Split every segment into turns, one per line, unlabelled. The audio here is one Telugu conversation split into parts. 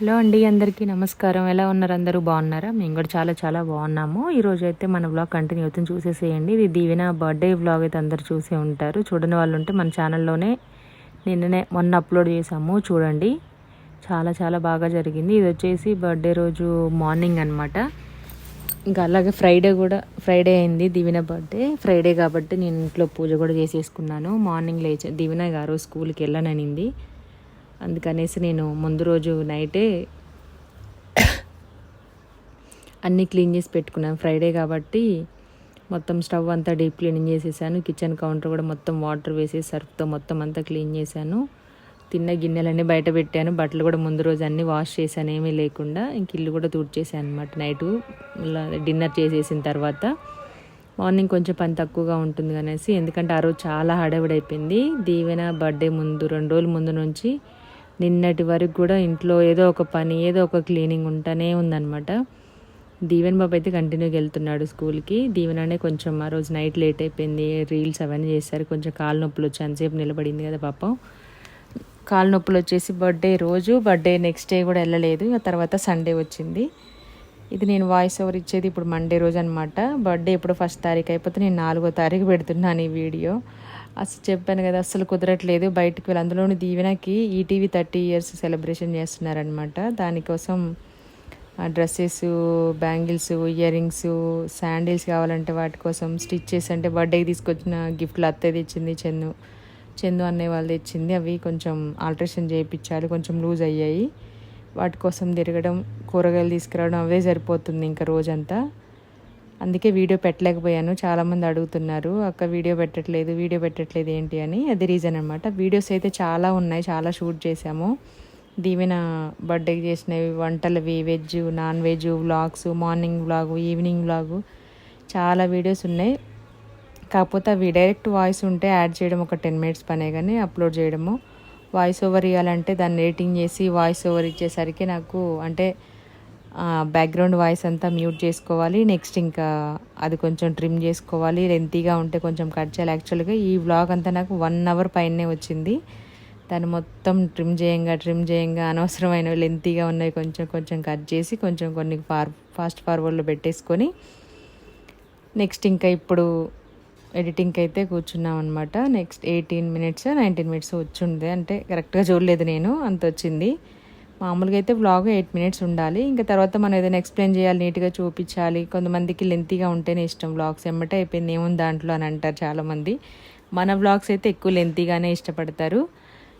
హలో అండి అందరికీ నమస్కారం. ఎలా ఉన్నారు అందరూ? బాగున్నారా? మేము కూడా చాలా చాలా బాగున్నాము. ఈరోజు అయితే మన బ్లాగ్ కంటిన్యూ అవుతుంది. చూసేసేయండి. ఇది దీవెన బర్త్డే బ్లాగ్ అయితే అందరు చూసే ఉంటారు. చూడని వాళ్ళు ఉంటే మన ఛానల్లోనే నిన్ననే మొన్న అప్లోడ్ చేసాము చూడండి. చాలా చాలా బాగా జరిగింది. ఇది వచ్చేసి బర్త్డే రోజు మార్నింగ్ అనమాట ఇంకా అలాగే ఫ్రైడే కూడా ఫ్రైడే అయింది దివిన బర్త్డే ఫ్రైడే కాబట్టి నేను ఇంట్లో పూజ కూడా చేసేసుకున్నాను. మార్నింగ్ లేచి దివిన గారు స్కూల్కి వెళ్ళననింది. అందుకనేసి నేను ముందు రోజు నైటే అన్నీ క్లీన్ చేసి పెట్టుకున్నాను. ఫ్రైడే కాబట్టి మొత్తం స్టవ్ అంతా డీప్ క్లీనింగ్ చేసేసాను. కిచెన్ కౌంటర్ కూడా మొత్తం వాటర్ వేసి సర్ఫ్తో మొత్తం అంతా క్లీన్ చేశాను. తిన్న గిన్నెలన్నీ బయట పెట్టాను. బట్టలు కూడా ముందు రోజు అన్నీ వాష్ చేశాను. ఏమీ లేకుండా ఇంక ఇల్లు కూడా తుడిచేసాను అనమాట నైటు డిన్నర్ చేసేసిన తర్వాత మార్నింగ్ కొంచెం పని తక్కువగా ఉంటుంది అనేసి ఎందుకంటే ఆ రోజు చాలా హడావిడైపోయింది. దీవెన బర్త్డే ముందు రెండు రోజుల ముందు నుంచి నిన్నటి వరకు కూడా ఇంట్లో ఏదో ఒక పని ఏదో ఒక క్లీనింగ్ ఉంటూనే ఉందన్నమాట. దీవెన్ బాబు అయితే కంటిన్యూగా వెళ్తున్నాడు స్కూల్కి దీవెననే కొంచెం ఆ రోజు నైట్ లేట్ అయిపోయింది. రీల్స్ అవన్నీ చేశారు. కొంచెం కాలు నొప్పులు వచ్చి అంతసేపు నిలబడింది కదా పాపం. కాలు నొప్పులు వచ్చేసి బర్త్డే రోజు బర్త్డే నెక్స్ట్ డే కూడా వెళ్ళలేదు. ఆ తర్వాత సండే వచ్చింది. ఇది నేను వాయిస్ ఓవర్ ఇచ్చేది ఇప్పుడు మండే రోజు అనమాట బర్త్డే ఇప్పుడు ఫస్ట్ తారీఖు అయిపోతే నేను నాలుగో తారీఖు పెడుతున్నాను ఈ వీడియో అసలు చెప్పాను కదా అసలు కుదరట్లేదు. బయటకు వెళ్ళి అందులోని దీవెనకి ఈటీవీ థర్టీ ఇయర్స్ సెలబ్రేషన్ చేస్తున్నారనమాట దానికోసం dresses bangles earrings sandals కావాలంటే వాటి కోసం స్టిచ్చెస్ అంటే బర్త్డేకి తీసుకొచ్చిన గిఫ్ట్లు అత్తే తెచ్చింది చందు. చందు అనే వాళ్ళు తెచ్చింది. అవి కొంచెం ఆల్ట్రేషన్ చేయించాలి కొంచెం లూజ్ అయ్యాయి. వాటి కోసం తిరగడం కూరగాయలు తీసుకురావడం అవే సరిపోతుంది ఇంకా రోజంతా. అందుకే వీడియో పెట్టలేకపోయాను. చాలామంది అడుగుతున్నారు అక్క వీడియో పెట్టట్లేదు వీడియో పెట్టట్లేదు ఏంటి? అని. అది రీజన్ అనమాట వీడియోస్ అయితే చాలా ఉన్నాయి చాలా షూట్ చేసాము దీవెన బర్త్డేకి చేసినవి వంటలవి veg non veg vlogs morning vlog evening vlog చాలా వీడియోస్ ఉన్నాయి. కాకపోతే అవి డైరెక్ట్ వాయిస్ ఉంటే యాడ్ చేయడం ఒక టెన్ మినిట్స్ పనే కానీ అప్లోడ్ చేయడము. వాయిస్ ఓవర్ ఇవ్వాలంటే దాన్ని ఎడిటింగ్ చేసి వాయిస్ ఓవర్ ఇచ్చేసరికి నాకు అంటే బ్యాక్గ్రౌండ్ వాయిస్ అంతా మ్యూట్ చేసుకోవాలి. నెక్స్ట్ ఇంకా అది కొంచెం ట్రిమ్ చేసుకోవాలి. లెంతీగా ఉంటే కొంచెం కట్ చేయాలి. యాక్చువల్గా ఈ వ్లాగ్ అంతా నాకు వన్ అవర్ పైనే వచ్చింది. దాన్ని మొత్తం ట్రిమ్ చేయంగా ట్రిమ్ చేయంగా అనవసరమైనవి లెంతీగా ఉన్నాయి కొంచెం కొంచెం కట్ చేసి కొంచెం కొన్ని ఫార్ ఫాస్ట్ ఫార్వర్డ్లో పెట్టేసుకొని నెక్స్ట్ ఇంకా ఇప్పుడు ఎడిటింగ్కి అయితే కూర్చున్నాం అనమాట next eighteen minutes nineteen minutes వచ్చింది అంటే కరెక్ట్గా చూడలేదు నేను. అంత వచ్చింది. మామూలుగా అయితే బ్లాగ్ ఎయిట్ మినిట్స్ ఉండాలి. ఇంకా తర్వాత మనం ఏదైనా ఎక్స్ప్లెయిన్ చేయాలి నీట్గా చూపించాలి. కొంతమందికి లెంతీగా ఉంటేనే ఇష్టం బ్లాగ్స్ ఎమ్మటే అయిపోయింది ఏముంది దాంట్లో అని అంటారు చాలామంది. మన బ్లాగ్స్ అయితే ఎక్కువ లెంతీగానే ఇష్టపడతారు.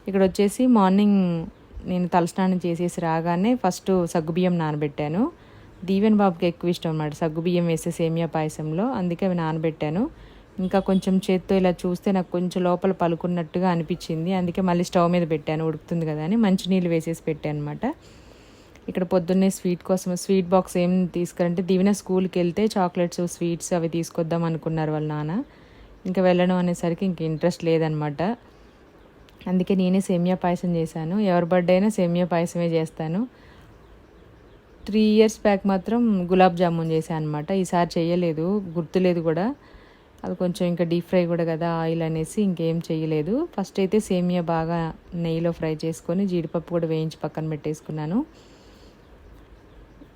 ఇక్కడ వచ్చేసి మార్నింగ్ నేను తలస్నానం చేసేసి రాగానే ఫస్ట్ సగ్గుబియ్యం నానబెట్టాను. దీవెన్ బాబుకి ఎక్కువ ఇష్టం అన్నమాట. సగ్గుబియ్యం వేసే సేమియా పాయసంలో. అందుకే అవి నానబెట్టాను. ఇంకా కొంచెం చేత్తో ఇలా చూస్తే నాకు కొంచెం లోపల పలుకున్నట్టుగా అనిపించింది. అందుకే మళ్ళీ స్టవ్ మీద పెట్టాను. ఉడుకుతుంది కదా అని మంచినీళ్ళు వేసేసి పెట్టాను అనమాట ఇక్కడ పొద్దున్నే స్వీట్ కోసం స్వీట్ బాక్స్ ఏం తీసుకురంటే దివిన స్కూల్కి వెళ్తే చాక్లెట్స్ స్వీట్స్ అవి తీసుకొద్దాం అనుకున్నారు వాళ్ళ నాన్న. ఇంకా వెళ్ళడం అనేసరికి ఇంక ఇంట్రెస్ట్ లేదనమాట అందుకే నేనే సేమియా పాయసం చేశాను. ఎవరి బర్త్డే అయినా సేమియా పాయసమే చేస్తాను. త్రీ ఇయర్స్ బ్యాక్ మాత్రం గులాబ్ జామున్ చేశాను అనమాట ఈసారి చేయలేదు. గుర్తులేదు కూడా. అది కొంచెం ఇంకా డీప్ ఫ్రై కూడా కదా ఆయిల్ అనేసి ఇంకేం చేయలేదు. ఫస్ట్ అయితే సేమియా బాగా నెయ్యిలో ఫ్రై చేసుకొని జీడిపప్పు కూడా వేయించి పక్కన పెట్టేసుకున్నాను.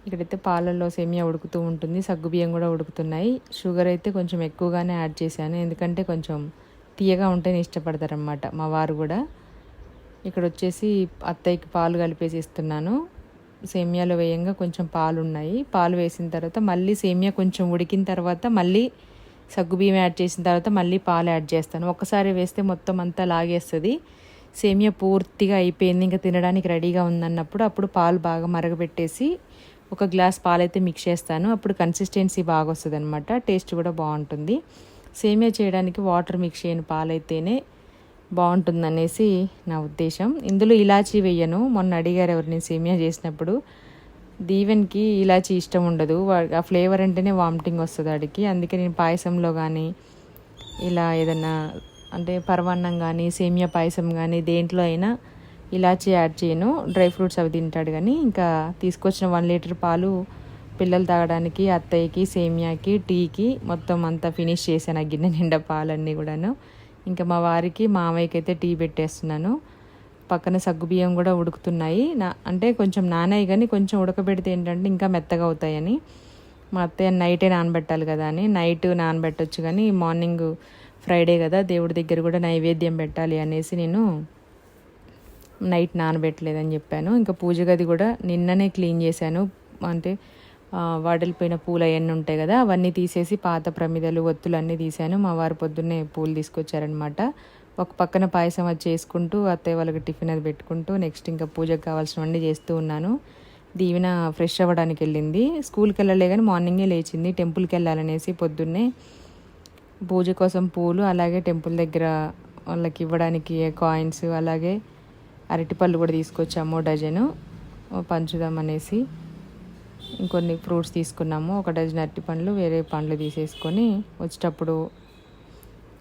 ఇక్కడైతే పాలల్లో సేమియా ఉడుకుతూ ఉంటుంది సగ్గుబియ్యం కూడా ఉడుకుతున్నాయి. షుగర్ అయితే కొంచెం ఎక్కువగానే యాడ్ చేశాను ఎందుకంటే కొంచెం తీయగా ఉంటేనే ఇష్టపడతారనమాట మా వారు కూడా. ఇక్కడ వచ్చేసి అత్తయ్యకి పాలు కలిపేసి ఇస్తున్నాను సేమియాలో వేయంగా కొంచెం పాలు ఉన్నాయి పాలు వేసిన తర్వాత మళ్ళీ సేమియా కొంచెం ఉడికిన తర్వాత మళ్ళీ సగ్గుబియ్యం యాడ్ చేసిన తర్వాత మళ్ళీ పాలు యాడ్ చేస్తాను. ఒక్కసారి వేస్తే మొత్తం అంతా లాగేస్తుంది. సేమియా పూర్తిగా అయిపోయింది. ఇంకా తినడానికి రెడీగా ఉందన్నప్పుడు అప్పుడు పాలు బాగా మరగబెట్టేసి ఒక గ్లాస్ పాలైతే మిక్స్ చేస్తాను. అప్పుడు కన్సిస్టెన్సీ బాగా వస్తుంది అనమాట టేస్ట్ కూడా బాగుంటుంది. సేమియా చేయడానికి వాటర్ మిక్స్ చేయని పాలైతేనే బాగుంటుందనేసి నా ఉద్దేశం. ఇందులో ఇలాచీ వేయను. మొన్న అడిగారు ఎవరిని సేమియా చేసినప్పుడు. దీవెన్కి ఇలాచి ఇష్టం ఉండదు. ఆ ఫ్లేవర్ అంటేనే వామిటింగ్ వస్తుంది ఆడికి. అందుకే నేను పాయసంలో కానీ ఇలా ఏదన్నా అంటే పరమాన్నం కానీ సేమియా పాయసం కానీ దేంట్లో అయినా ఇలాచి యాడ్ చేయను. డ్రై ఫ్రూట్స్ అవి తింటాడు కానీ ఇంకా తీసుకొచ్చిన వన్ లీటర్ పాలు పిల్లలు తాగడానికి అత్తయ్యకి సేమియాకి టీకి మొత్తం అంతా ఫినిష్ చేశాను ఆ గిన్నె నిండా పాలన్నీ కూడాను. ఇంకా మా వారికి మామయ్యకి అయితే టీ పెట్టేస్తున్నాను. పక్కన సగ్గుబియ్యం కూడా ఉడుకుతున్నాయి. నా అంటే కొంచెం నానాయి కానీ కొంచెం ఉడకబెడితే ఏంటంటే ఇంకా మెత్తగా అవుతాయని. మా అత్తయ్య నైటే నానబెట్టాలి కదా అని. నైట్ నానబెట్టొచ్చు కానీ మార్నింగ్ ఫ్రైడే కదా దేవుడి దగ్గర కూడా నైవేద్యం పెట్టాలి అనేసి నేను నైట్ నానబెట్టలేదని చెప్పాను. ఇంకా పూజ గది కూడా నిన్ననే క్లీన్ చేశాను. అంటే వాడలిపోయిన పూలు అవన్నీ ఉంటాయి కదా అవన్నీ తీసేసి పాత ప్రమిదలు ఒత్తులు అన్నీ తీశాను. మా వారు పొద్దున్నే పూలు తీసుకొచ్చారనమాట ఒక పక్కన పాయసం అది చేసుకుంటూ అత్తయ్య వాళ్ళకి టిఫిన్ అది పెట్టుకుంటూ నెక్స్ట్ ఇంకా పూజకు కావాల్సినవన్నీ చేస్తూ ఉన్నాను. దీవెన ఫ్రెష్ అవ్వడానికి వెళ్ళింది. స్కూల్కి వెళ్ళలే కానీ మార్నింగే లేచింది. టెంపుల్కి వెళ్ళాలనేసి పొద్దున్నే పూజ కోసం పూలు అలాగే టెంపుల్ దగ్గర వాళ్ళకి ఇవ్వడానికి కాయిన్స్ అలాగే అరటిపళ్ళు కూడా తీసుకొచ్చాము డజను. పంచుదాం అనేసి ఇంకొన్ని ఫ్రూట్స్ తీసుకున్నాము. ఒక డజన్ అరటి పండ్లు వేరే పండ్లు తీసేసుకొని వచ్చేటప్పుడు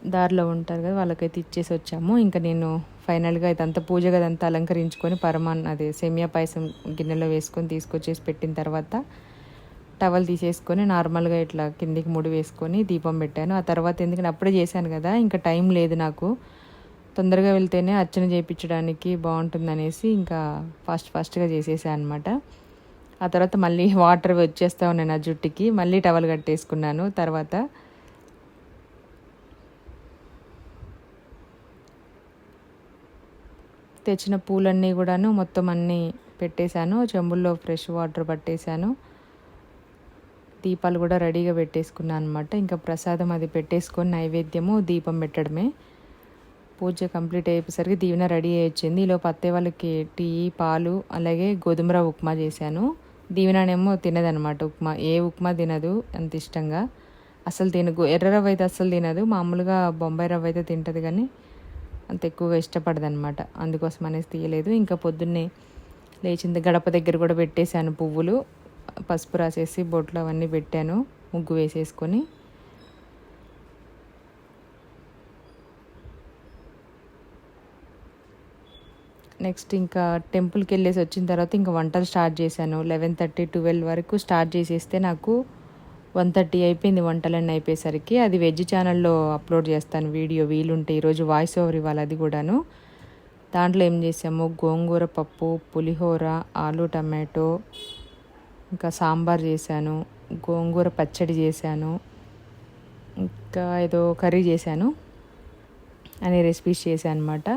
దారిలో ఉంటారు కదా వాళ్ళకైతే ఇచ్చేసి వచ్చాము. ఇంకా నేను ఫైనల్గా ఇదంతా పూజ గదంతా అలంకరించుకొని పరమాన్ అదే సెమియా పాయసం గిన్నెలో వేసుకొని తీసుకొచ్చేసి పెట్టిన తర్వాత టవల్ తీసేసుకొని నార్మల్గా ఇట్లా కిందికి ముడి వేసుకొని దీపం పెట్టాను. ఆ తర్వాత ఎందుకంటే అప్పుడే చేశాను కదా ఇంకా టైం లేదు నాకు. తొందరగా వెళ్తేనే అర్చన చేయించడానికి బాగుంటుంది అనేసి ఇంకా ఫాస్ట్ ఫాస్ట్గా చేసేసాను అనమాట ఆ తర్వాత మళ్ళీ వాటర్ వచ్చేస్తా ఉన్నాయి నా జుట్టుకి. మళ్ళీ టవల్ కట్టేసుకున్నాను. తర్వాత తెచ్చిన పూలన్నీ కూడాను మొత్తం అన్నీ పెట్టేశాను. చెంబుల్లో ఫ్రెష్ వాటర్ పట్టేశాను. దీపాలు కూడా రెడీగా పెట్టేసుకున్నాను అనమాట ఇంకా ప్రసాదం అది పెట్టేసుకొని నైవేద్యము దీపం పెట్టడమే. పూజ కంప్లీట్ అయ్యేసరికి దీవెన రెడీ అయ్యొచ్చింది. ఈలోపు అత్తయ్య వాళ్ళకి టీ పాలు అలాగే గోధుమ ఉప్మా చేశాను. దీవెననేమో తినదనమాట ఉప్మా. ఏ ఉప్మా తినదు అంత ఇష్టంగా. అసలు తిన ఎర్ర రవ్వ అయితే అసలు తినదు. మామూలుగా బొంబాయి రవ్వ అయితే తింటుంది కానీ అంత ఎక్కువగా ఇష్టపడదనమాట అందుకోసం అనేసి తీయలేదు. ఇంకా పొద్దున్నే లేచింది గడప దగ్గర కూడా పెట్టేశాను పువ్వులు. పసుపు రాసేసి బొట్లు అవన్నీ పెట్టాను. ముగ్గు వేసేసుకొని. నెక్స్ట్ ఇంకా టెంపుల్కి వెళ్ళేసి వచ్చిన తర్వాత ఇంకా వంటలు స్టార్ట్ చేశాను. లెవెన్ థర్టీ ట్వెల్వ్ వరకు స్టార్ట్ చేసేస్తే నాకు వన్ థర్టీ అయిపోయింది వంటలన్నీ అయిపోయేసరికి. అది వెజ్ ఛానల్లో అప్లోడ్ చేస్తాను వీడియో వీలుంటే. ఈరోజు వాయిస్ ఓవర్ ఇవ్వాలి అది కూడాను. దాంట్లో ఏం చేసాము? గోంగూర పప్పు పులిహోర ఆలు టమాటో ఇంకా సాంబార్ చేశాను గోంగూర పచ్చడి చేశాను ఇంకా ఏదో కర్రీ చేశాను అనే రెసిపీస్ చేశాను అనమాట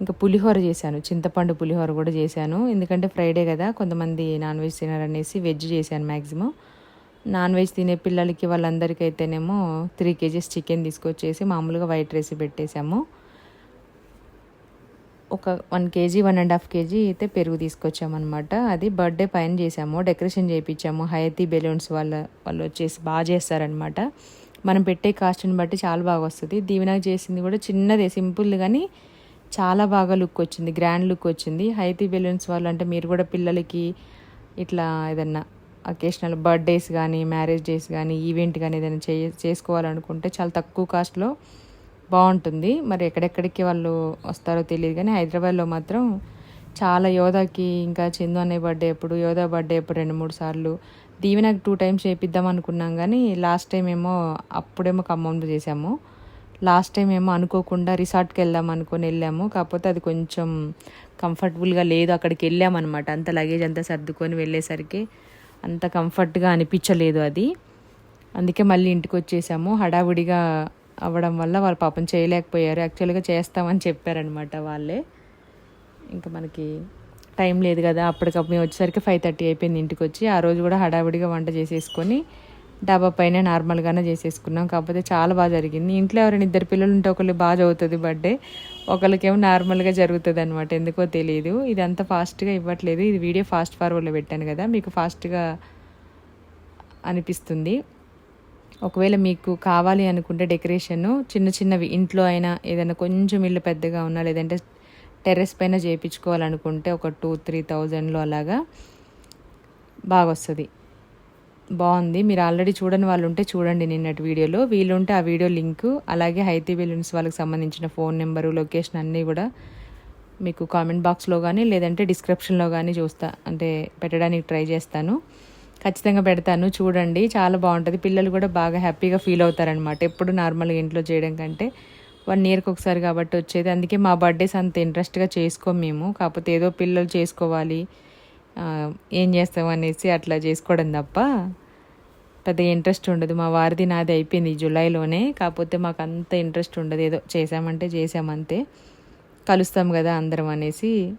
ఇంకా పులిహోర చేశాను చింతపండు పులిహోర కూడా చేశాను. ఎందుకంటే ఫ్రైడే కదా కొంతమంది నాన్ వెజ్ తినారనేసి వెజ్ చేశాను మ్యాక్సిమం నాన్ వెజ్ తినే పిల్లలకి వాళ్ళందరికీ అయితేనేమో త్రీ కేజీస్ చికెన్ తీసుకొచ్చేసి మామూలుగా వైట్ రైస్ పెట్టేసాము ఒక one KG one and half KG అయితే పెరుగు తీసుకొచ్చామన్నమాట. అది బర్త్డే పైన చేసాము డెకరేషన్ చేయించాము. హయతీ బెలూన్స్ వాళ్ళ వాళ్ళు వచ్చేసి బాగా చేస్తారనమాట మనం పెట్టే కాస్ట్ని బట్టి చాలా బాగా వస్తుంది. దీవెనకు చేసింది కూడా చిన్నదే సింపుల్ కానీ చాలా బాగా లుక్ వచ్చింది. గ్రాండ్ లుక్ వచ్చింది. హైతీ బెలూన్స్ వాళ్ళు అంటే మీరు కూడా పిల్లలకి ఇట్లా ఏదన్నా అకేషనల్ బర్త్డేస్ కానీ మ్యారేజ్ డేస్ కానీ ఈవెంట్ కానీ ఏదైనా చే చేసుకోవాలనుకుంటే చాలా తక్కువ కాస్ట్లో బాగుంటుంది. మరి ఎక్కడెక్కడికి వాళ్ళు వస్తారో తెలియదు కానీ హైదరాబాద్లో మాత్రం చాలా యోధాకి ఇంకా చందు అనే బర్త్డే ఎప్పుడు యోధా బర్త్డే ఎప్పుడు రెండు మూడు సార్లు. దీవెనకు టూ టైమ్స్ చేపిద్దాం అనుకున్నాం కానీ లాస్ట్ టైం ఏమో అప్పుడేమో ఖమ్మంలో చేసాము లాస్ట్ టైం ఏమో అనుకోకుండా రిసార్ట్కి వెళ్దాం అనుకొని వెళ్ళాము. కాకపోతే అది కొంచెం కంఫర్టబుల్గా లేదు. అక్కడికి వెళ్ళామన్నమాట. అంత లగేజ్ అంతా సర్దుకొని వెళ్ళేసరికి అంత కంఫర్ట్గా అనిపించలేదు అది. అందుకే మళ్ళీ ఇంటికి వచ్చేసాము హడావుడిగా అవ్వడం వల్ల వాళ్ళు పాపం చేయలేకపోయారు. యాక్చువల్గా చేస్తామని చెప్పారనమాట వాళ్ళే. ఇంకా మనకి టైం లేదు కదా. అప్పటికప్పుడు మేము వచ్చేసరికి ఫైవ్ థర్టీ అయిపోయింది ఇంటికి వచ్చి ఆ రోజు కూడా హడావిడిగా వంట చేసేసుకొని డాబా పైన నార్మల్గానే చేసేసుకున్నాం. కాకపోతే చాలా బాగా జరిగింది. ఇంట్లో ఎవరైనా ఇద్దరు పిల్లలు ఉంటే ఒకళ్ళు బాగా చదువుతుంది బర్త్డే ఒకరికేమో నార్మల్గా జరుగుతుంది అనమాట ఎందుకో తెలియదు ఇది అంత ఫాస్ట్గా ఇవ్వట్లేదు. ఇది వీడియో ఫాస్ట్ ఫార్వర్డ్లో పెట్టాను కదా. మీకు ఫాస్ట్గా అనిపిస్తుంది. ఒకవేళ మీకు కావాలి అనుకుంటే డెకరేషన్ చిన్న చిన్నవి ఇంట్లో అయినా ఏదైనా కొంచెం ఇల్లు పెద్దగా ఉన్నా లేదంటే టెర్రస్ పైన చేయించుకోవాలనుకుంటే ఒక టూ త్రీ థౌజండ్లో అలాగా బాగా వస్తుంది బాగుంది. మీరు ఆల్రెడీ చూడని వాళ్ళు ఉంటే చూడండి నిన్నటి వీడియోలో. వీలుంటే ఆ వీడియో లింక్ అలాగే హైతీ బెలూన్స్ వాళ్ళకి సంబంధించిన ఫోన్ నెంబరు లొకేషన్ అన్నీ కూడా మీకు కామెంట్ బాక్స్లో కానీ లేదంటే డిస్క్రిప్షన్లో కానీ చూస్తా అంటే పెట్టడానికి ట్రై చేస్తాను. ఖచ్చితంగా పెడతాను. చూడండి చాలా బాగుంటుంది. పిల్లలు కూడా బాగా హ్యాపీగా ఫీల్ అవుతారనమాట ఎప్పుడు నార్మల్గా ఇంట్లో చేయడం కంటే వన్ ఇయర్కి ఒకసారి కాబట్టి వచ్చేది. అందుకే మా బర్త్డేస్ అంత ఇంట్రెస్ట్గా చేసుకోము మేము. కాకపోతే ఏదో పిల్లలు చేసుకోవాలి ఏం చేస్తాం అనేసి అట్లా చేసుకోవడం తప్ప పెద్ద ఇంట్రెస్ట్ ఉండదు. మా వారిది నాది అయిపోయింది జూలైలోనే. కాకపోతే మాకు అంత ఇంట్రెస్ట్ ఉండదు. ఏదో చేసామంటే చేసామంతే కలుస్తాం కదా అందరం అనేసి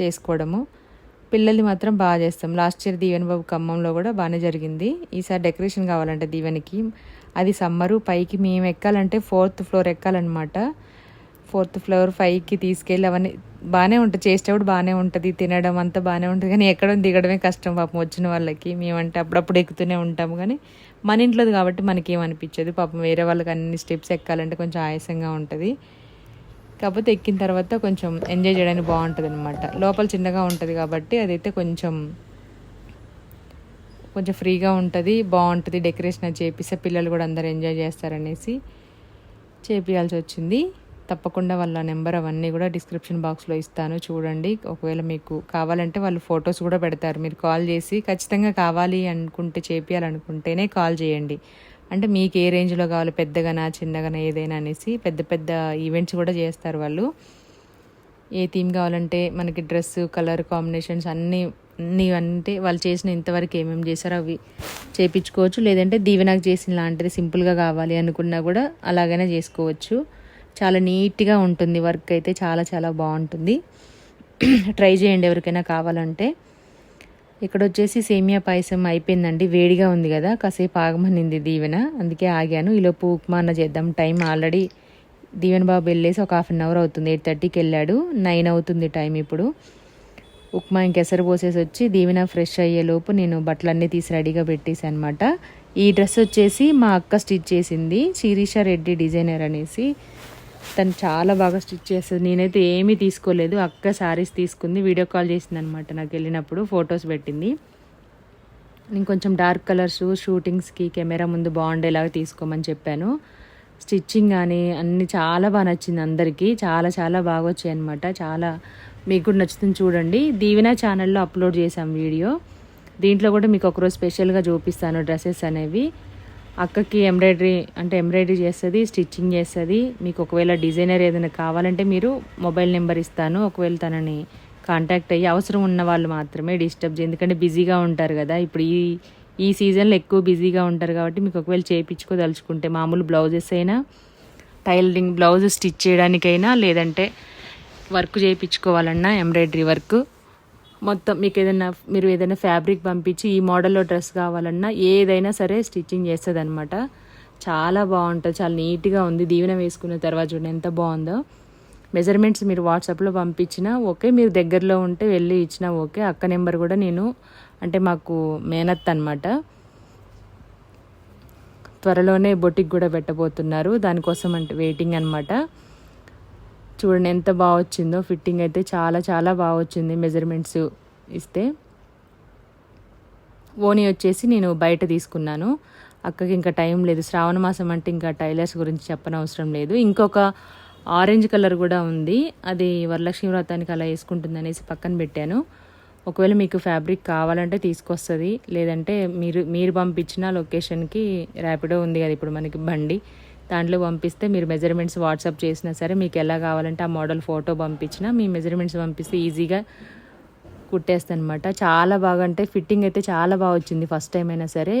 చేసుకోవడము. పిల్లల్ని మాత్రం బాగా చేస్తాం. లాస్ట్ ఇయర్ దీవెన్ బాబు ఖమ్మంలో కూడా బాగానే జరిగింది. ఈసారి డెకరేషన్ కావాలంటే దీవెనికి. అది సమ్మరు పైకి మేము ఎక్కాలంటే ఫోర్త్ ఫ్లోర్ ఎక్కాలన్నమాట. ఫోర్త్ ఫ్లోర్ ఫైవ్కి తీసుకెళ్ళి అవన్నీ బాగానే ఉంటుంది. చేసేటప్పుడు బాగానే ఉంటుంది. తినడం అంతా బాగానే ఉంటుంది. కానీ ఎక్కడం దిగడమే కష్టం పాపం వచ్చిన వాళ్ళకి. మేమంటే అప్పుడప్పుడు ఎక్కుతూనే ఉంటాము. కానీ మన ఇంట్లోది కాబట్టి మనకేమనిపించదు పాపం వేరే వాళ్ళకి అన్ని స్టెప్స్ ఎక్కాలంటే కొంచెం ఆయాసంగా ఉంటుంది. కాకపోతే ఎక్కిన తర్వాత కొంచెం ఎంజాయ్ చేయడానికి బాగుంటుంది అనమాట లోపల చిన్నగా ఉంటుంది కాబట్టి అదైతే కొంచెం కొంచెం ఫ్రీగా ఉంటుంది. బాగుంటుంది. డెకరేషన్ అది చేపిస్తే పిల్లలు కూడా అందరు ఎంజాయ్ చేస్తారనేసి చేపియాల్సి వచ్చింది. తప్పకుండా వాళ్ళ నెంబర్ అవన్నీ కూడా డిస్క్రిప్షన్ బాక్స్లో ఇస్తాను చూడండి. ఒకవేళ మీకు కావాలంటే వాళ్ళు ఫొటోస్ కూడా పెడతారు. మీరు కాల్ చేసి ఖచ్చితంగా కావాలి అనుకుంటే చేపియాలనుకుంటేనే కాల్ చేయండి. అంటే మీకు ఏ రేంజ్లో కావాలి పెద్దగానా చిన్నగానా ఏదైనా అనేసి పెద్ద పెద్ద ఈవెంట్స్ కూడా చేస్తారు వాళ్ళు. ఏ థీమ్ కావాలంటే మనకి డ్రెస్ కలర్ కాంబినేషన్స్ అన్నీ అన్నీ అంటే వాళ్ళు చేసిన ఇంతవరకు ఏమేమి చేశారో అవి చేపించుకోవచ్చు. లేదంటే దీవెనకు చేసిన లాంటిది సింపుల్గా కావాలి అనుకున్నా కూడా అలాగైనా చేసుకోవచ్చు. చాలా నీట్గా ఉంటుంది వర్క్ అయితే చాలా చాలా బాగుంటుంది. ట్రై చేయండి ఎవరికైనా కావాలంటే. ఇక్కడ వచ్చేసి సేమియా పాయసం అయిపోయిందండి. వేడిగా ఉంది కదా కాసేపు ఆగమనింది దీవెన. అందుకే ఆగాను. ఈలోపు ఉప్మా అన్న చేద్దాం. టైం ఆల్రెడీ దీవెన బాబు వెళ్ళేసి ఒక హాఫ్ అన్ అవర్ అవుతుంది. ఎయిట్ థర్టీకి వెళ్ళాడు. నైన్ అవుతుంది టైం ఇప్పుడు. ఉప్మా ఇంకెసరు పోసేసి వచ్చి దీవెన ఫ్రెష్ అయ్యేలోపు నేను బట్టలన్నీ తీసి రెడీగా పెట్టేసి అనమాట ఈ డ్రెస్ వచ్చేసి మా అక్క స్టిచ్ చేసింది. శిరీష రెడ్డి డిజైనర్ అనేసి. తను చాలా బాగా స్టిచ్ చేస్తుంది. నేనైతే ఏమీ తీసుకోలేదు. అక్క శారీస్ తీసుకుంది వీడియో కాల్ చేసింది అనమాట నాకు వెళ్ళినప్పుడు ఫొటోస్ పెట్టింది. నేను కొంచెం డార్క్ కలర్స్ షూటింగ్స్కి కెమెరా ముందు బాగుండేలాగా తీసుకోమని చెప్పాను. స్టిచ్చింగ్ కానీ అన్నీ చాలా బాగా నచ్చింది అందరికీ. చాలా చాలా బాగా వచ్చాయి అనమాట చాలా మీకు కూడా నచ్చుతుంది చూడండి. దీవెన ఛానల్లో అప్లోడ్ చేశాం వీడియో. దీంట్లో కూడా మీకు ఒకరోజు స్పెషల్గా చూపిస్తాను డ్రెస్సెస్ అనేవి. అక్కకి ఎంబ్రాయిడరీ అంటే ఎంబ్రాయిడరీ చేస్తుంది స్టిచ్చింగ్ చేస్తుంది. మీకు ఒకవేళ డిజైనర్ ఏదైనా కావాలంటే మీరు మొబైల్ నెంబర్ ఇస్తాను. ఒకవేళ తనని కాంటాక్ట్ అయ్యి అవసరం ఉన్న వాళ్ళు మాత్రమే డిస్టర్బ్ చేయండి ఎందుకంటే బిజీగా ఉంటారు కదా. ఇప్పుడు ఈ ఈ సీజన్లో ఎక్కువ బిజీగా ఉంటారు కాబట్టి మీకు ఒకవేళ చేయించుకోదలుచుకుంటే మామూలు బ్లౌజెస్ అయినా టైలరింగ్ బ్లౌజ్ స్టిచ్ చేయడానికైనా లేదంటే వర్క్ చేయించుకోవాలన్నా ఎంబ్రాయిడరీ వర్క్ మొత్తం మీకు ఏదైనా మీరు ఏదైనా ఫ్యాబ్రిక్ పంపించి ఈ మోడల్లో డ్రెస్ కావాలన్నా ఏదైనా సరే స్టిచ్చింగ్ చేస్తుంది అనమాట చాలా బాగుంటుంది చాలా నీట్గా ఉంది. దీవెన వేసుకున్న తర్వాత చూడండి ఎంత బాగుందో. మెజర్మెంట్స్ మీరు వాట్సాప్లో పంపించినా ఓకే మీరు దగ్గరలో ఉంటే వెళ్ళి ఇచ్చినా ఓకే. అక్క నెంబర్ కూడా నేను అంటే మాకు మేనత్ అనమాట త్వరలోనే బొటిక్ కూడా పెట్టబోతున్నారు. దానికోసం అంటే వెయిటింగ్ అనమాట చూడండి ఎంత బాగా వచ్చిందో. ఫిట్టింగ్ అయితే చాలా చాలా బాగా వచ్చింది. మెజర్మెంట్స్ ఇస్తే. ఓని వచ్చేసి నేను బయట తీసుకున్నాను. అక్కకి ఇంకా టైం లేదు. శ్రావణ మాసం అంటే ఇంకా టైలర్స్ గురించి చెప్పనవసరం లేదు. ఇంకొక ఆరెంజ్ కలర్ కూడా ఉంది. అది వరలక్ష్మి వ్రతానికి అలా వేసుకుంటుంది అనేసి పక్కన పెట్టాను. ఒకవేళ మీకు ఫ్యాబ్రిక్ కావాలంటే తీసుకొస్తుంది. లేదంటే మీరు మీరు పంపించిన లొకేషన్కి ర్యాపిడో ఉంది కదా ఇప్పుడు మనకి బండి. దాంట్లో పంపిస్తే మీరు మెజర్మెంట్స్ వాట్సాప్ చేసినా సరే మీకు ఎలా కావాలంటే ఆ మోడల్ ఫోటో పంపించినా మీ మెజర్మెంట్స్ పంపిస్తే ఈజీగా కుట్టేస్తాను అనమాట చాలా బాగా అంటే ఫిట్టింగ్ అయితే చాలా బాగా వచ్చింది ఫస్ట్ టైం అయినా సరే.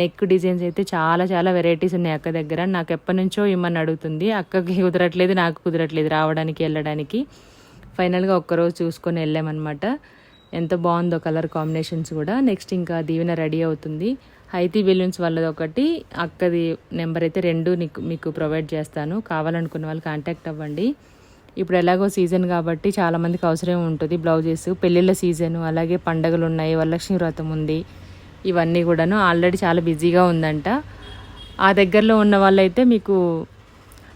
నెక్ డిజైన్స్ అయితే చాలా చాలా వెరైటీస్ ఉన్నాయి అక్క దగ్గర. నాకు ఎప్పటి నుంచో ఇమ్మని అడుగుతుంది. అక్కకి కుదరట్లేదు నాకు కుదరట్లేదు రావడానికి వెళ్ళడానికి. ఫైనల్గా ఒక్కరోజు చూసుకొని వెళ్ళామన్నమాట. ఎంత బాగుందో కలర్ కాంబినేషన్స్ కూడా. నెక్స్ట్ ఇంకా దీవెన రెడీ అవుతుంది. హైతీ బెలూన్స్ వాళ్ళది ఒకటి. అక్కది నెంబర్ అయితే రెండు నీకు మీకు ప్రొవైడ్ చేస్తాను. కావాలనుకున్న వాళ్ళు కాంటాక్ట్ అవ్వండి. ఇప్పుడు ఎలాగో సీజన్ కాబట్టి చాలామందికి అవసరం ఉంటుంది బ్లౌజెస్. పెళ్ళిళ్ళ సీజను అలాగే పండగలు ఉన్నాయి వరలక్ష్మి వ్రతం ఉంది. ఇవన్నీ కూడాను ఆల్రెడీ చాలా బిజీగా ఉందంట. ఆ దగ్గరలో ఉన్న వాళ్ళైతే మీకు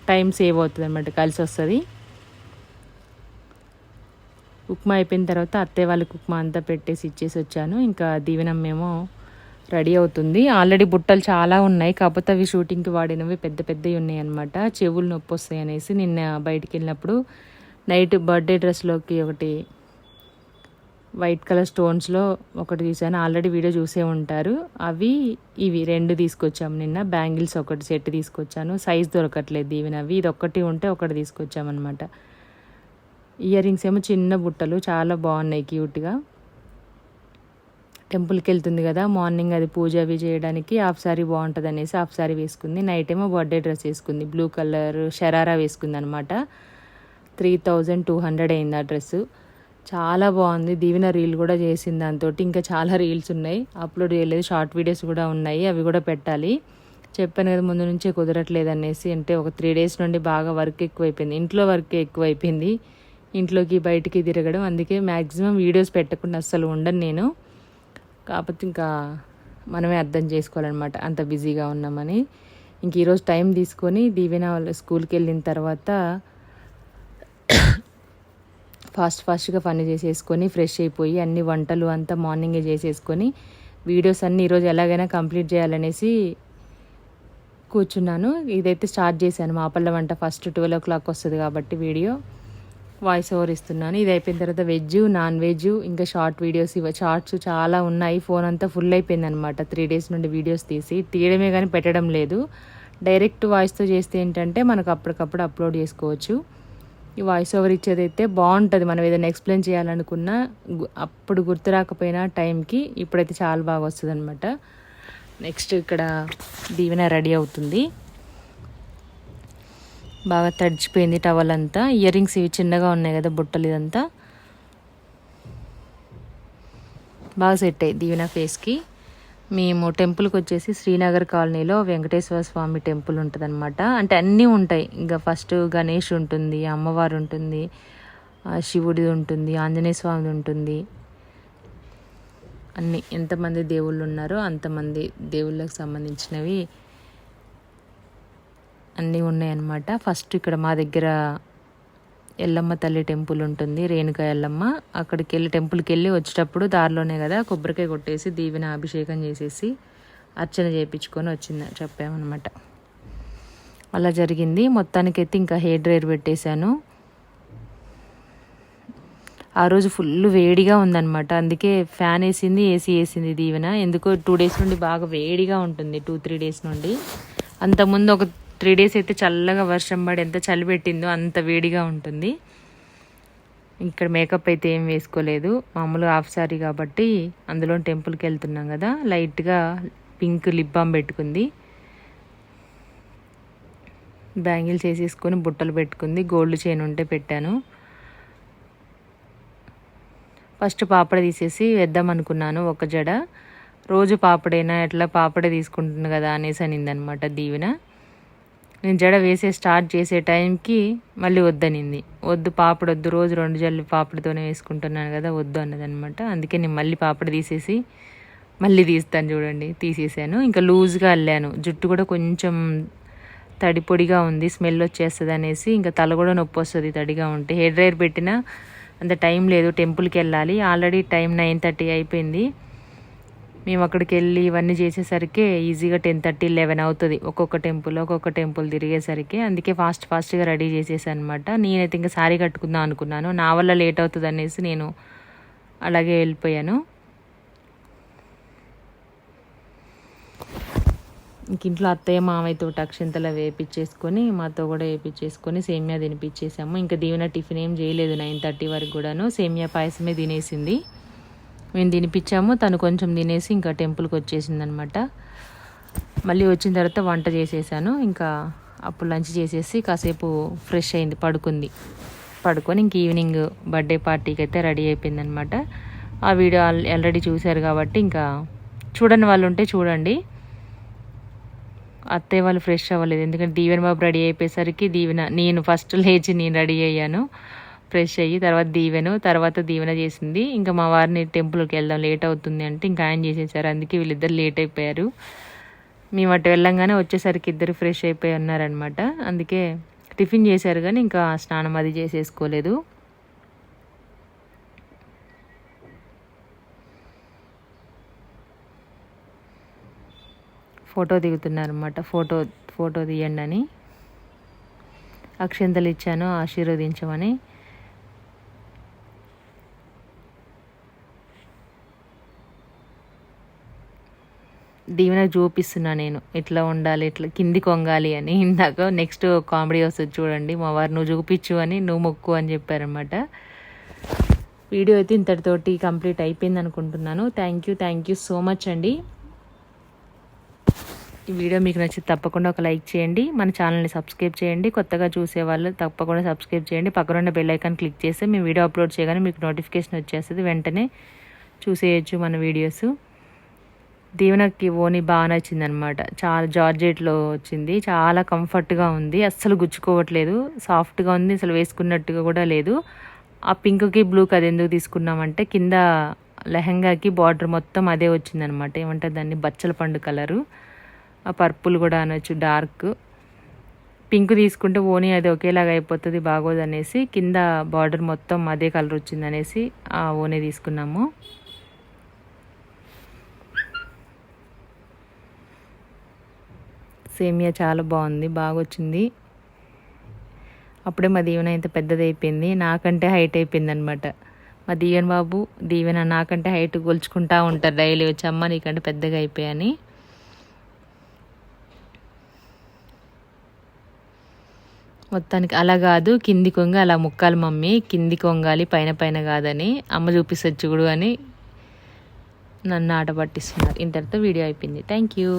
టైం సేవ్ అవుతుంది అనమాట కలిసి వస్తుంది ఉప్మా అయిపోయిన తర్వాత అత్తయ్య వాళ్ళకి ఉప్మా అంతా పెట్టేసి ఇచ్చేసి వచ్చాను. ఇంకా దీవెనమ్మేమో రెడీ అవుతుంది. ఆల్రెడీ బుట్టలు చాలా ఉన్నాయి. కాకపోతే అవి షూటింగ్కి వాడినవి పెద్ద పెద్దవి ఉన్నాయి అనమాట చెవులు నొప్పి వస్తాయి అనేసి నిన్న బయటికి వెళ్ళినప్పుడు నైట్ బర్త్డే డ్రెస్లోకి ఒకటి వైట్ కలర్ స్టోన్స్లో ఒకటి తీసాను ఆల్రెడీ వీడియో చూసే ఉంటారు. అవి ఇవి రెండు తీసుకొచ్చాము నిన్న. బ్యాంగిల్స్ ఒకటి సెట్ తీసుకొచ్చాను. సైజ్ దొరకట్లేదు ఇవి అవి ఇది ఒక్కటి ఉంటే ఒకటి తీసుకొచ్చామన్నమాట. ఇయర్ రింగ్స్ ఏమో చిన్న బుట్టలు చాలా బాగున్నాయి క్యూట్గా. టెంపుల్కి వెళ్తుంది కదా మార్నింగ్ అది పూజ అవి చేయడానికి హాఫ్ సారీ బాగుంటుంది అనేసి హాఫ్ సారీ వేసుకుంది. నైట్ ఏమో బర్త్డే డ్రెస్ వేసుకుంది. బ్లూ కలర్ షరారా వేసుకుంది అనమాట త్రీ థౌజండ్ టూ హండ్రెడ్ అయింది ఆ డ్రెస్సు. చాలా బాగుంది. దీవెన రీల్ కూడా చేసింది దాంతో ఇంకా చాలా రీల్స్ ఉన్నాయి. అప్లోడ్ చేయలేదు. షార్ట్ వీడియోస్ కూడా ఉన్నాయి. అవి కూడా పెట్టాలి. చెప్పాను కదా ముందు నుంచే కుదరట్లేదు అనేసి అంటే ఒక త్రీ డేస్ నుండి బాగా వర్క్ ఎక్కువైపోయింది. ఇంట్లో వర్క్ ఎక్కువైపోయింది. ఇంట్లోకి బయటికి తిరగడం. అందుకే మ్యాక్సిమం వీడియోస్ పెట్టకుండా అస్సలు ఉండను నేను. కాకపోతే ఇంకా మనమే అర్థం చేసుకోవాలన్నమాట అంత బిజీగా ఉన్నామని. ఇంక ఈరోజు టైం తీసుకొని దీవెన వాళ్ళ స్కూల్కి వెళ్ళిన తర్వాత ఫాస్ట్ ఫాస్ట్గా పని చేసేసుకొని ఫ్రెష్ అయిపోయి అన్ని వంటలు అంతా మార్నింగే చేసేసుకొని వీడియోస్ అన్నీ ఈరోజు ఎలాగైనా కంప్లీట్ చేయాలనేసి కూర్చున్నాను. ఇదైతే స్టార్ట్ చేశాను. మాపల్ల వంట ఫస్ట్ ట్వెల్వ్ ఓ క్లాక్ వస్తుంది కాబట్టి వీడియో. వాయిస్ ఓవర్ ఇస్తున్నాను. ఇది అయిపోయిన తర్వాత వెజ్ నాన్ వెజ్ ఇంకా షార్ట్ వీడియోస్ ఇవ షార్ట్స్ చాలా ఉన్నాయి. ఫోన్ అంతా ఫుల్ అయిపోయింది అనమాట త్రీ డేస్ నుండి వీడియోస్ తీసి. తీయడమే కానీ పెట్టడం లేదు. డైరెక్ట్ వాయిస్తో చేస్తే ఏంటంటే మనకు అప్పటికప్పుడు అప్లోడ్ చేసుకోవచ్చు. ఈ వాయిస్ ఓవర్ ఇచ్చేది అయితే బాగుంటుంది. మనం ఏదైనా ఎక్స్ప్లెయిన్ చేయాలనుకున్నా అప్పుడు గుర్తు రాకపోయినా టైంకి ఇప్పుడైతే చాలా బాగా వస్తుంది అనమాట నెక్స్ట్ ఇక్కడ దీవెన రెడీ అవుతుంది. బాగా తడిచిపోయింది టవల్ అంతా. ఇయర్ రింగ్స్ ఇవి చిన్నగా ఉన్నాయి కదా బుట్టలు ఇదంతా. బాగా సెట్ అయ్యి దీవెన ఫేస్కి మేము టెంపుల్కి వచ్చేసి శ్రీనగర్ కాలనీలో వెంకటేశ్వర స్వామి టెంపుల్ ఉంటుంది అనమాట అంటే అన్నీ ఉంటాయి. ఇంకా ఫస్ట్ గణేష్ ఉంటుంది అమ్మవారు ఉంటుంది శివుడిది ఉంటుంది ఆంజనేయ స్వామిది ఉంటుంది. అన్ని ఎంతమంది దేవుళ్ళు ఉన్నారో అంతమంది దేవుళ్ళకి సంబంధించినవి అన్నీ ఉన్నాయన్నమాట. ఫస్ట్ ఇక్కడ మా దగ్గర ఎల్లమ్మ తల్లి టెంపుల్ ఉంటుంది రేణుక ఎల్లమ్మ. అక్కడికి వెళ్ళి టెంపుల్కి వెళ్ళి వచ్చేటప్పుడు దారిలోనే కదా కొబ్బరికాయ కొట్టేసి దీవెన అభిషేకం చేసేసి అర్చన చేయించుకొని వచ్చింది చెప్పామన్నమాట. అలా జరిగింది. మొత్తానికైతే ఇంకా హెయిర్ డ్రైర్ పెట్టేశాను. ఆ రోజు ఫుల్ వేడిగా ఉందన్నమాట. అందుకే ఫ్యాన్ వేసింది ఏసీ వేసింది దీవెన. ఎందుకో టూ డేస్ నుండి బాగా వేడిగా ఉంటుంది టూ త్రీ డేస్ నుండి. అంతకుముందు ఒక త్రీ డేస్ అయితే చల్లగా వర్షం పడి ఎంత చలి పెట్టిందో అంత వేడిగా ఉంటుంది. ఇక్కడ మేకప్ అయితే ఏం వేసుకోలేదు. మామూలుగా హాఫ్ సారీ కాబట్టి అందులో టెంపుల్కి వెళ్తున్నాం కదా. లైట్గా పింక్ లిప్ బామ్ పెట్టుకుంది. బ్యాంగిల్స్ వేసేసుకొని బుట్టలు పెట్టుకుంది. గోల్డ్ చైన్ ఉంటే పెట్టాను. ఫస్ట్ పాపడ తీసేసి వేద్దాం అనుకున్నాను ఒక జడ. రోజు పాపడైనా? ఎట్లా పాపడే తీసుకుంటుంది కదా అనేసి అనిందనమాట దీవెన. నేను జడ వేసే స్టార్ట్ చేసే టైంకి మళ్ళీ వద్దనింది. వద్దు పాపడు వద్దు రోజు రెండు జల్లు పాపడితోనే వేసుకుంటున్నాను కదా వద్దు అన్నదనమాట అందుకే నేను మళ్ళీ పాపడి తీసేసి మళ్ళీ తీస్తాను చూడండి తీసేసాను. ఇంకా లూజ్గా అల్లాను. జుట్టు కూడా కొంచెం తడి పొడిగా ఉంది స్మెల్ వచ్చేస్తుంది అనేసి ఇంకా తల కూడా నొప్పి వస్తుంది తడిగా ఉంటే. హెయిర్ డ్రైయర్ పెట్టినా అంత టైం లేదు టెంపుల్కి వెళ్ళాలి. ఆల్రెడీ టైం నైన్ థర్టీ అయిపోయింది. మేము అక్కడికి వెళ్ళి ఇవన్నీ చేసేసరికి ఈజీగా టెన్ థర్టీ లెవెన్ అవుతుంది. ఒక్కొక్క టెంపుల్ ఒక్కొక్క టెంపుల్ తిరిగేసరికి. అందుకే ఫాస్ట్ ఫాస్ట్గా రెడీ చేసేసాను అనమాట నేనైతే ఇంకా శారీ కట్టుకుందాం అనుకున్నాను. నా వల్ల లేట్ అవుతుంది అనేసి నేను అలాగే వెళ్ళిపోయాను. ఇంక ఇంట్లో అత్తయ్య మామయ్యతో అక్షింతలు వేపించేసుకొని మాతో కూడా వేపించేసుకొని సేమియా తినిపించేసాము ఇంకా దీవెన టిఫిన్ ఏం చేయలేదు నైన్ థర్టీ వరకు కూడాను. సేమియా పాయసమే తినేసింది. మేము తినిపించాము. తను కొంచెం తినేసి ఇంకా టెంపుల్కి వచ్చేసింది అనమాట మళ్ళీ వచ్చిన తర్వాత వంట చేసేసాను. ఇంకా అప్పుడు లంచ్ చేసేసి కాసేపు ఫ్రెష్ అయింది పడుకుంది. పడుకొని ఇంక ఈవినింగ్ బర్త్డే పార్టీకి అయితే రెడీ అయిపోయింది అనమాట ఆ వీడియో ఆల్రెడీ చూశారు కాబట్టి ఇంకా చూడని వాళ్ళు ఉంటే చూడండి. అత్తయ్య వాళ్ళు ఫ్రెష్ అవ్వలేదు. ఎందుకంటే దీవెన బాబు రెడీ అయిపోయేసరికి దీవెన నేను ఫస్ట్ లేచి నేను రెడీ అయ్యాను. ఫ్రెష్ అయ్యి తర్వాత దీవెను తర్వాత దీవెన చేసింది. ఇంకా మా వారిని టెంపుల్కి వెళ్దాం లేట్ అవుతుంది అంటే ఇంకా ఆయన చేసేసారు. అందుకే వీళ్ళిద్దరు లేట్ అయిపోయారు. మేము అటు వెళ్ళంగానే వచ్చేసరికి ఇద్దరు ఫ్రెష్ అయిపోయి ఉన్నారనమాట అందుకే టిఫిన్ చేశారు కానీ ఇంకా స్నానం అది చేసేసుకోలేదు. ఫోటో దిగుతున్నారనమాట ఫోటో ఫోటో తీయండి అని. అక్షంతలు ఇచ్చాను ఆశీర్వదించమని. దీవెన చూపిస్తున్నా నేను. ఎట్లా ఉండాలి ఎట్లా కింది కొంగాలి అని. ఇందాక నెక్స్ట్ కామెడీ వస్తుంది చూడండి. మా వారు నువ్వు చూపించు అని నువ్వు మొక్కు అని చెప్పారనమాట వీడియో అయితే ఇంతటితోటి కంప్లీట్ అయిపోయింది అనుకుంటున్నాను. Thank you thank you so much అండి. ఈ వీడియో మీకు నచ్చితే తప్పకుండా ఒక లైక్ చేయండి. మన ఛానల్ని సబ్స్క్రైబ్ చేయండి. కొత్తగా చూసే వాళ్ళు తప్పకుండా సబ్స్క్రైబ్ చేయండి. పక్కనున్న బెల్ ఐకాన్ క్లిక్ చేస్తే మేము వీడియో అప్లోడ్ చేయగానే మీకు నోటిఫికేషన్ వచ్చేస్తుంది. వెంటనే చూసేయచ్చు మన వీడియోస్ దీవెనకి ఓని బాగా నచ్చింది అనమాట చాలా జార్జెట్లో వచ్చింది. చాలా కంఫర్ట్గా ఉంది. అస్సలు గుచ్చుకోవట్లేదు. సాఫ్ట్గా ఉంది. అసలు వేసుకున్నట్టుగా కూడా లేదు. ఆ పింక్కి బ్లూకి అది ఎందుకు తీసుకున్నామంటే కింద లెహంగాకి బార్డర్ మొత్తం అదే వచ్చిందనమాట ఏమంటారు దాన్ని? బచ్చల పండు కలరు. ఆ పర్పుల్ కూడా అనొచ్చు డార్క్. పింక్ తీసుకుంటే ఓనీ అది ఒకేలాగా అయిపోతుంది బాగోదు అనేసి కింద బార్డర్ మొత్తం అదే కలర్ వచ్చింది అనేసి ఆ ఓనీ తీసుకున్నాము. సేమియా చాలా బాగుంది బాగా వచ్చింది అప్పుడే మా దీవెన ఇంత పెద్దది అయిపోయింది నాకంటే హైట్ అయిపోయింది అనమాట మా దీవెన బాబు దీవెన నాకంటే హైట్ కొలుచుకుంటా ఉంటారు డైలీ వచ్చి అమ్మ నీకంటే పెద్దగా అయిపోయాని మొత్తానికి అలా కాదు కింది కొంగ అలా ముక్కాలి మమ్మీ కింది కొంగాలి పైన పైన కాదని అమ్మ చూపిస్తుంది చూడు అని నన్ను ఆట పట్టిస్తున్నారు. ఇంతటితో వీడియో అయిపోయింది. Thank you.